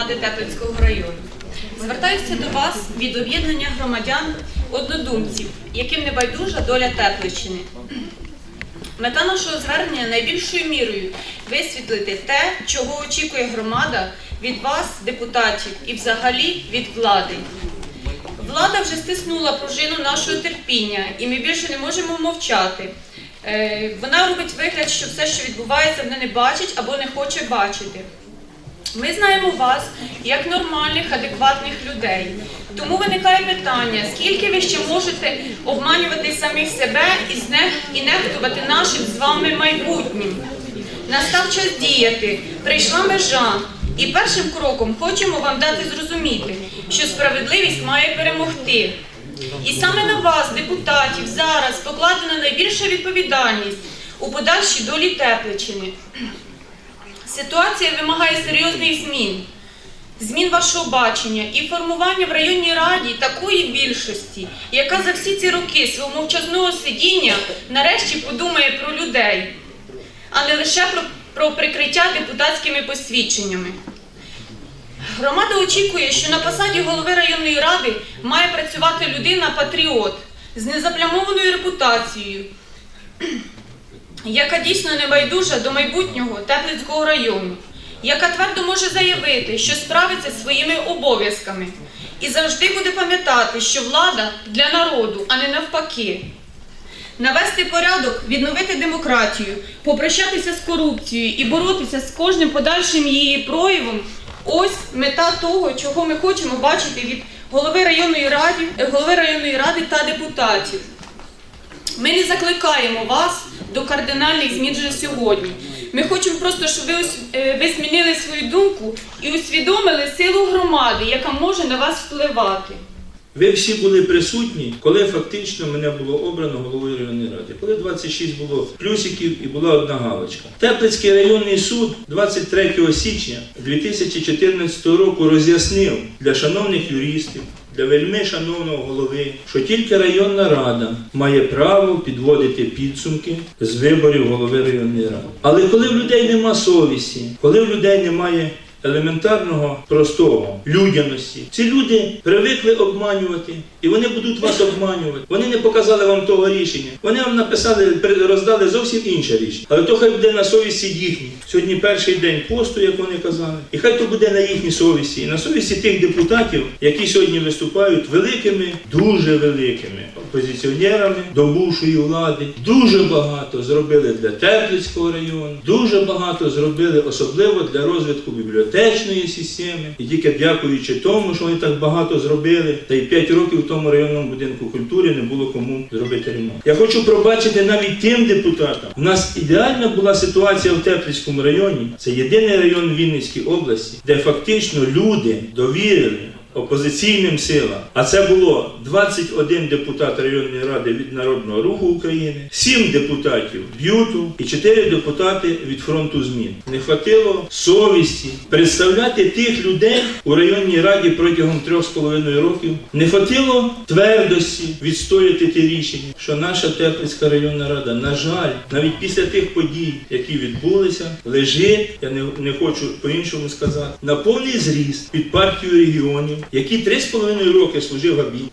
громади Теплицького району. Звертаюся до вас від об'єднання громадян однодумців, яким не байдужа доля Тепличини. Мета нашого звернення найбільшою мірою висвітлити те, чого очікує громада від вас, депутатів, і взагалі від влади. Влада вже стиснула пружину нашого терпіння, і ми більше не можемо мовчати. Е, Вона робить вигляд, що все, що відбувається, вона не бачить або не хоче бачити. Ми знаємо вас як нормальних, адекватних людей. Тому виникає питання, скільки ви ще можете обманювати самих себе і нехтувати нашим з вами майбутнім. Настав час діяти, прийшла межа. І першим кроком хочемо вам дати зрозуміти, що справедливість має перемогти. І саме на вас, депутатів, зараз покладена найбільша відповідальність у подальшій долі Тепличини. Ситуація вимагає серйозних змін. Змін вашого бачення і формування в районній раді такої більшості, яка за всі ці роки свого мовчазного сидіння нарешті подумає про людей, а не лише про, про прикриття депутатськими посвідченнями. Громада очікує, що на посаді голови районної ради має працювати людина-патріот з незаплямованою репутацією, яка дійсно не байдужа до майбутнього Теплицького району, яка твердо може заявити, що справиться своїми обов'язками і завжди буде пам'ятати, що влада для народу, а не навпаки. Навести порядок, відновити демократію, попрощатися з корупцією і боротися з кожним подальшим її проявом ось мета того, чого ми хочемо бачити від голови районної ради, голови районної ради та депутатів. Ми не закликаємо вас до кардинальних змін вже сьогодні. Ми хочемо просто, щоб ви, е, ви змінили свою думку і усвідомили силу громади, яка може на вас впливати. Ви всі були присутні, коли фактично мене було обрано головою районної ради. Коли 26 було плюсиків і була одна галочка. Теплицький районний суд 23 січня 2014 року роз'яснив для шановних юристів, для вельми шановного голови, що тільки районна рада має право підводити підсумки з виборів голови районної ради. Але коли в людей нема совісті, коли в людей немає елементарного, простого, людяності. Ці люди привикли обманювати, і вони будуть вас обманювати. Вони не показали вам того рішення. Вони вам написали, роздали зовсім інше рішення. Але то хай буде на совісті їхній. Сьогодні перший день посту, як вони казали. І хай то буде на їхній совісті, і на совісті тих депутатів, які сьогодні виступають великими, дуже великими опозиціонерами до бувшої влади. Дуже багато зробили для Теплицького району, дуже багато зробили особливо для розвитку бібліотечної системи. І тільки дякуючи тому, що вони так багато зробили, та й 5 років в тому районному будинку культури не було кому зробити ремонт. Я хочу пробачити навіть тим депутатам. У нас ідеальна була ситуація в Теплицькому районі. Це єдиний район Вінницької області, де фактично люди довірили опозиційним силам. А це було 21 депутат районної ради від Народного руху України, 7 депутатів б'юту і 4 депутати від фронту змін. Не хватило совісті представляти тих людей у районній раді протягом 3,5 років. Не хватило твердості відстояти ті рішення, що наша Теплицька районна рада, на жаль, навіть після тих подій, які відбулися, лежить, я не, не хочу по-іншому сказати, на повний зріст під партію регіонів, які 3,5 роки служив Габій.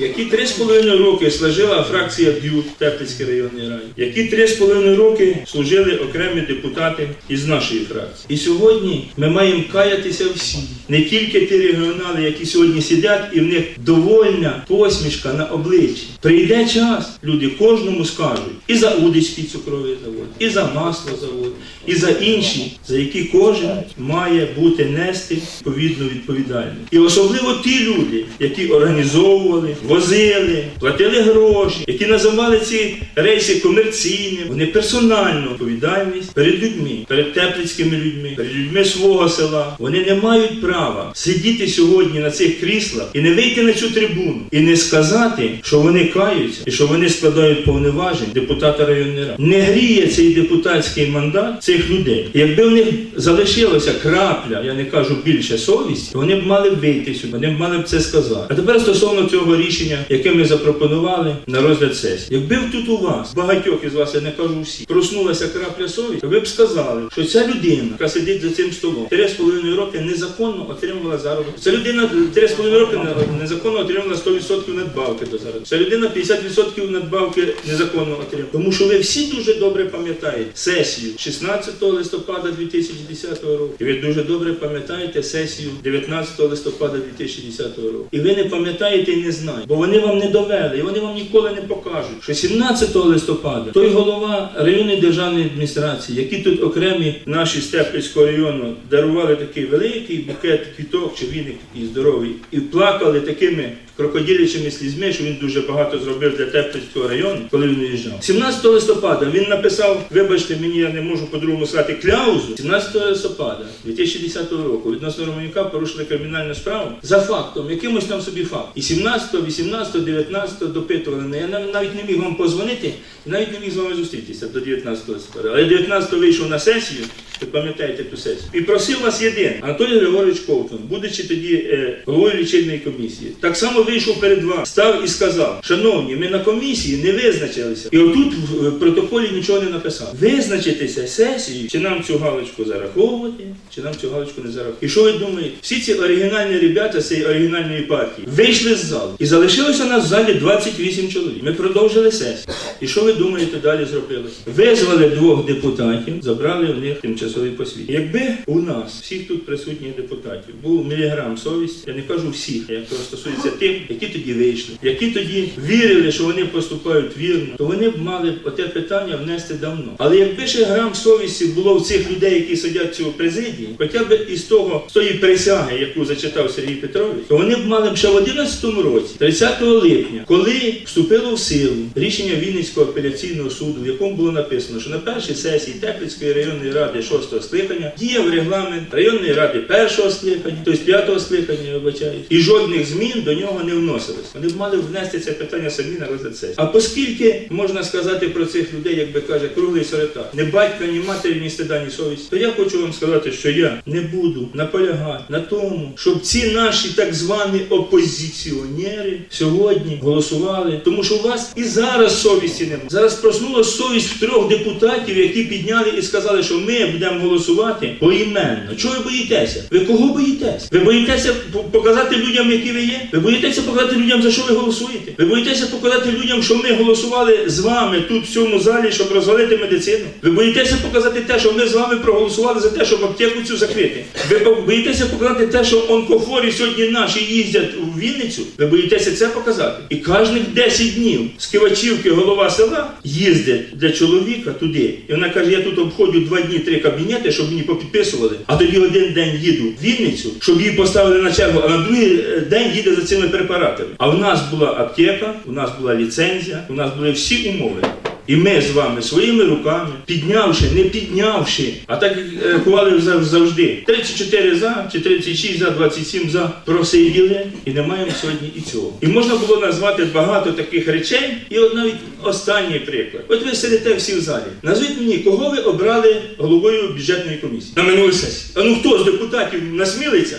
Які три з половиною роки служила фракція БЮТ в Теплицькій районній раді, які три з половиною роки служили окремі депутати із нашої фракції. І сьогодні ми маємо каятися всі, не тільки ті регіонали, які сьогодні сидять, і в них довольна посмішка на обличчі. Прийде час, люди кожному скажуть і за Удицький цукровий завод, і за масло завод, і за інші, за які кожен має бути нести відповідну відповідальність. І особливо ті люди, які організовували, возили, платили гроші, які називали ці рейси комерційними, вони персональну відповідальність перед людьми, перед теплицькими людьми, перед людьми свого села. Вони не мають права сидіти сьогодні на цих кріслах і не вийти на цю трибуну і не сказати, що вони каються і що вони складають повноважень депутата районної ради. Не гріє цей депутатський мандат цих людей. І Якби в них залишилося крапля, я не кажу більше совісті, вони б мали вийти сюди, вони б мали б це сказати. А тепер стосовно цього рішення. Рішення, яке ми запропонували на розгляд сесії. Якби тут у вас, багатьох із вас, я не кажу всі, проснулася крапля совісті, ви б сказали, що ця людина, яка сидить за цим столом, 3,5 роки незаконно отримувала заробіток. Ця людина 3,5 роки незаконно отримувала 100% надбавки до заробітку. Ця людина 50% надбавки незаконно отримала. Тому що ви всі дуже добре пам'ятаєте сесію 16 листопада 2010 року. І ви дуже добре пам'ятаєте сесію 19 листопада 2010 року. І ви не пам'ятаєте і не знаєте, бо вони вам не довели, і вони вам ніколи не покажуть, що 17 листопада той голова районної державної адміністрації, які тут окремі наші Степницького району дарували такий великий букет квіток, чи він такий здоровий, і плакали такими крокодилячими слізьми, що він дуже багато зробив для Теплицького району, коли він виїжджав. 17 листопада він написав, вибачте, мені я не можу по-другому сказати, кляузу. 17 листопада 2010 року відносно Романюка порушили кримінальну справу за фактом, якимось там собі факт. І 17, 18, 19 допитували. Я навіть не міг вам позвонити, навіть не міг з вами зустрітися до 19 го Але 19 вийшов на сесію, ви пам'ятаєте ту сесію, і просив вас єдине. Анатолій Григорович Ковтун, будучи тоді е, головою лічильної комісії, так само вийшов перед вами, став і сказав: Шановні, ми на комісії не визначилися. І отут в в протоколі нічого не написав. Визначитися сесією, чи нам цю галочку зараховувати, чи нам цю галочку не зараховувати. І що ви думаєте? Всі ці оригінальні ребята з цієї оригінальної партії вийшли з залу. І залишилося нас в залі 28 чоловік. Ми продовжили сесію. І що ви думаєте, далі зробилося? Визвали двох депутатів, забрали в них тимчасові посвідчення. Якби у нас, всіх тут присутніх депутатів, був міліграм совісті, я не кажу всіх, я кажу, стосується тих, які тоді вийшли, які тоді вірили, що вони поступають вірно, то вони б мали оте питання внести давно. Але якби ще грам совісті було в цих людей, які сидять в президії, хоча б із того з тої присяги, яку зачитав Сергій Петрович, то вони б мали б ще в 11 році, 30 липня, коли вступило в силу рішення Вінницького апеляційного суду, в якому було написано, що на першій сесії Теплицької районної ради 6 скликання діяв регламент районної ради першого скликання, тобто п'ятого скликання, я і жодних змін до нього не вносилось. Вони б мали внести це питання самі на розгляд сесії. А оскільки можна сказати про цих людей, як би каже, круглий сорота, не батька, ні матері, ні стида, ні совісті, то я хочу вам сказати, що я не буду наполягати на тому, щоб ці наші так звані опозиціонери сьогодні голосували, тому що у вас і зараз совісті немає. Зараз проснула совість трьох депутатів, які підняли і сказали, що ми будемо голосувати поіменно. Чого ви боїтеся? Ви кого боїтеся? Ви боїтеся показати людям, які ви є? Ви боїтеся показати людям, за що ви голосуєте? Ви боїтеся показати людям, що ми голосували з вами тут в цьому залі, щоб розвалити медицину? Ви боїтеся показати те, що ми з вами проголосували за те, щоб аптеку цю закрити? Ви боїтеся показати те, що онкохворі сьогодні наші їздять у Вінницю? Ви боїтеся це показати? І кожних 10 днів з Кивачівки голова села їздить для чоловіка туди. І вона каже: я тут обходжу два дні три кабінети, щоб мені попідписували. А тоді один день їду в Вінницю, щоб її поставили на чергу, а на другий е, день їде за цими препаратами. А в нас була аптека, у нас була ліцензія, у нас були всі умови. І ми з вами своїми руками, піднявши, не піднявши, а так як рахували завжди. 34 за чи 36 за, 27 за просиділи, і не маємо сьогодні і цього. І можна було назвати багато таких речей, і от навіть останній приклад. От ви сидите всі в залі. Назвіть мені, кого ви обрали головою бюджетної комісії на минулій сесії. А ну хто з депутатів насмілиться?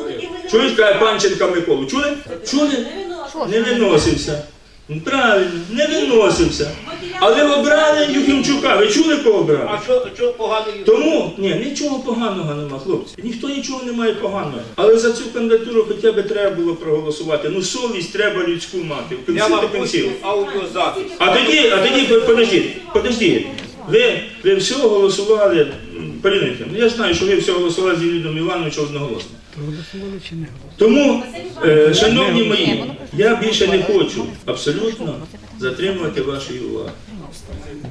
Олексія Чуєш, каже Панченка Миколу? Чули? Чули? Не виносився. Ну, Правильно, не виносився. Але обрали Юхимчука. Ви чули, кого обрали? А що, що погано? Тому ні, нічого поганого нема, хлопці. Ніхто нічого не має поганого. Але за цю кандидатуру хоча б треба було проголосувати. Ну совість треба людську мати. В кінці до кінців. аудіозапис. А тоді, а тоді подождіть, подождіть. Ви, ви все голосували, Поліна я знаю, що ви все голосували з Леонідом Івановичем одноголосно. Тому, е, шановні мої, я більше не хочу абсолютно затримувати вашої уваги.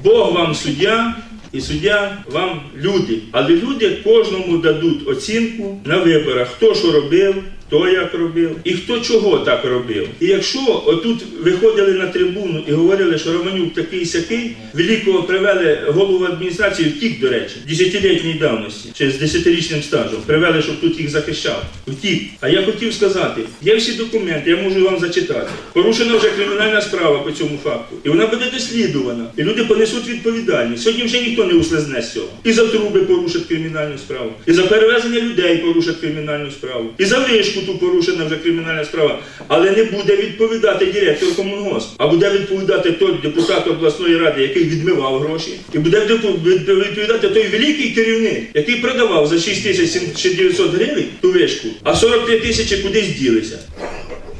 Бог вам суддя, і суддя вам люди. Але люди кожному дадуть оцінку на виборах, хто що робив, хто як робив і хто чого так робив. І якщо отут виходили на трибуну і говорили, що Романюк такий сякий, великого привели голову адміністрації, втік, до речі, десятилітній давності, чи з десятирічним стажем, привели, щоб тут їх захищав. Втік. А я хотів сказати, є всі документи, я можу вам зачитати. Порушена вже кримінальна справа по цьому факту. І вона буде дослідувана. І люди понесуть відповідальність. Сьогодні вже ніхто не услизне з цього. І за труби порушать кримінальну справу, і за перевезення людей порушать кримінальну справу, і за вишку вишку, ту порушена вже кримінальна справа, але не буде відповідати директор комунгосп, а буде відповідати той депутат обласної ради, який відмивав гроші, і буде відповідати той великий керівник, який продавав за 6 тисяч 900 гривень ту вишку, а 43 тисячі кудись ділися.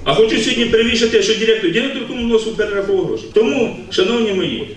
А хочу сьогодні перевішати, що директор, директор комунгоспу перерахував гроші. Тому, шановні мої,